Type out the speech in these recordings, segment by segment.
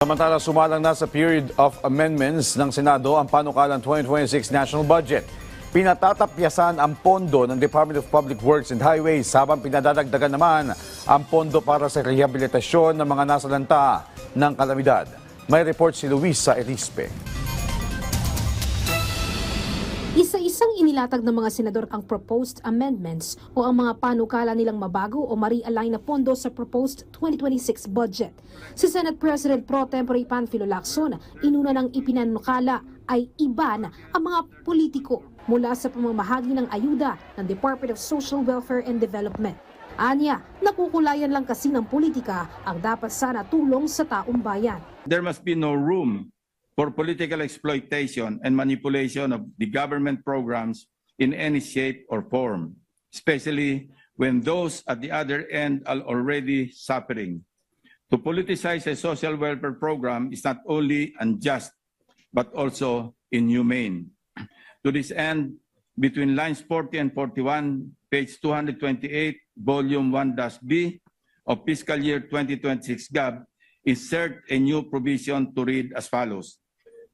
Samantala, sumalang na sa period of amendments ng Senado ang panukalang 2026 national budget. Pinatatapyasan ang pondo ng Department of Public Works and Highways habang pinadadagdagan naman ang pondo para sa rehabilitasyon ng mga nasalanta ng kalamidad. May report si Luisa Elispe. Isa-isang inilatag ng mga senador ang proposed amendments o ang mga panukala nilang mabago o ma-realign na pondo sa proposed 2026 budget. Si Senate President Pro Tempore Panfilo Lacson, inuna ng ipinanukala ay iban ang mga politiko mula sa pamamahagi ng ayuda ng Department of Social Welfare and Development. Anya, nakukulayan lang kasi ng politika ang dapat sana tulong sa taong bayan. there must be no room for political exploitation and manipulation of the government programs in any shape or form, especially when those at the other end are already suffering. To politicize a social welfare program is not only unjust, but also inhumane. To this end, between lines 40 and 41, page 228, volume 1-B of fiscal year 2026 GAB, insert a new provision to read as follows.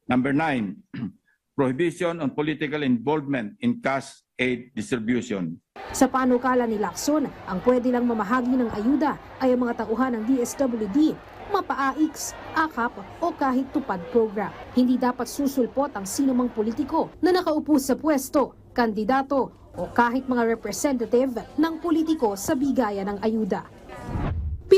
Number nine, prohibition on political involvement in cash aid distribution. Sa panukala ni Lacson, ang pwede lang mamahagi ng ayuda ay ang mga tauhan ng DSWD, mapa-AIX, AKAP o kahit tupad program. Hindi dapat susulpot ang sinumang politiko na nakaupo sa pwesto, kandidato o kahit mga representative ng politiko sa bigayan ng ayuda.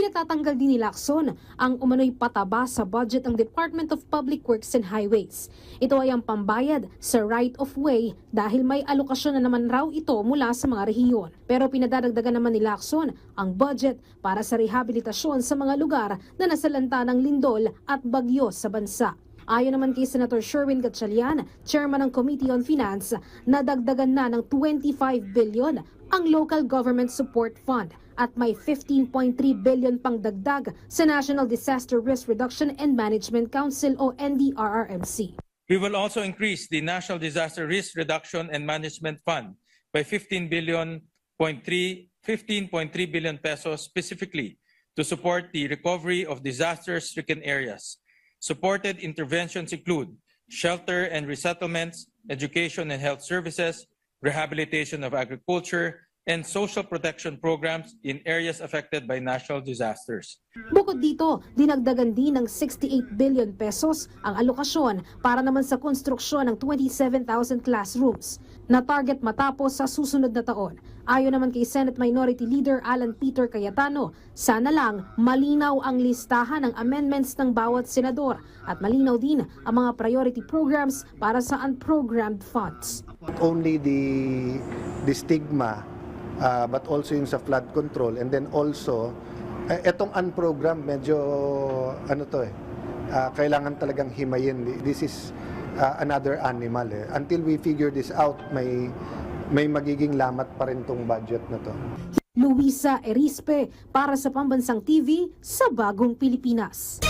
Pinatatanggal din ni Lacson ang umano'y pataba sa budget ng Department of Public Works and Highways. Ito ay ang pambayad sa right of way dahil may alokasyon na naman raw ito mula sa mga rehiyon. Pero pinadadagdagan naman ni Lacson ang budget para sa rehabilitasyon sa mga lugar na nasalanta ng lindol at bagyo sa bansa. Ayon naman kay Senator Sherwin Gatchalian, chairman ng Committee on Finance, nadagdagan na ng 25 billion ang Local Government Support Fund at may 15.3 billion pang dagdag sa National Disaster Risk Reduction and Management Council o NDRRMC. We will also increase the National Disaster Risk Reduction and Management Fund by 15 billion point three- 15.3 billion pesos specifically to support the recovery of disaster-stricken areas. Supported interventions include shelter and resettlements, education and health services, rehabilitation of agriculture, and social protection programs in areas affected by natural disasters. Bukod dito, dinagdagan din ng 68 billion pesos ang alokasyon para naman sa konstruksyon ng 27,000 classrooms na target matapos sa susunod na taon. Ayon naman kay Senate Minority Leader Alan Peter Cayetano, sana lang malinaw ang listahan ng amendments ng bawat senador at malinaw din ang mga priority programs para sa unprogrammed funds. not only the the stigma uh, but also yung sa flood control and then also eh, etong unprogrammed medyo ano to eh uh, kailangan talagang himayin this is uh, another animal eh. until we figure this out may may magiging lamat pa rin tong budget na to Luisa Erispe para sa Pambansang TV sa Bagong Pilipinas.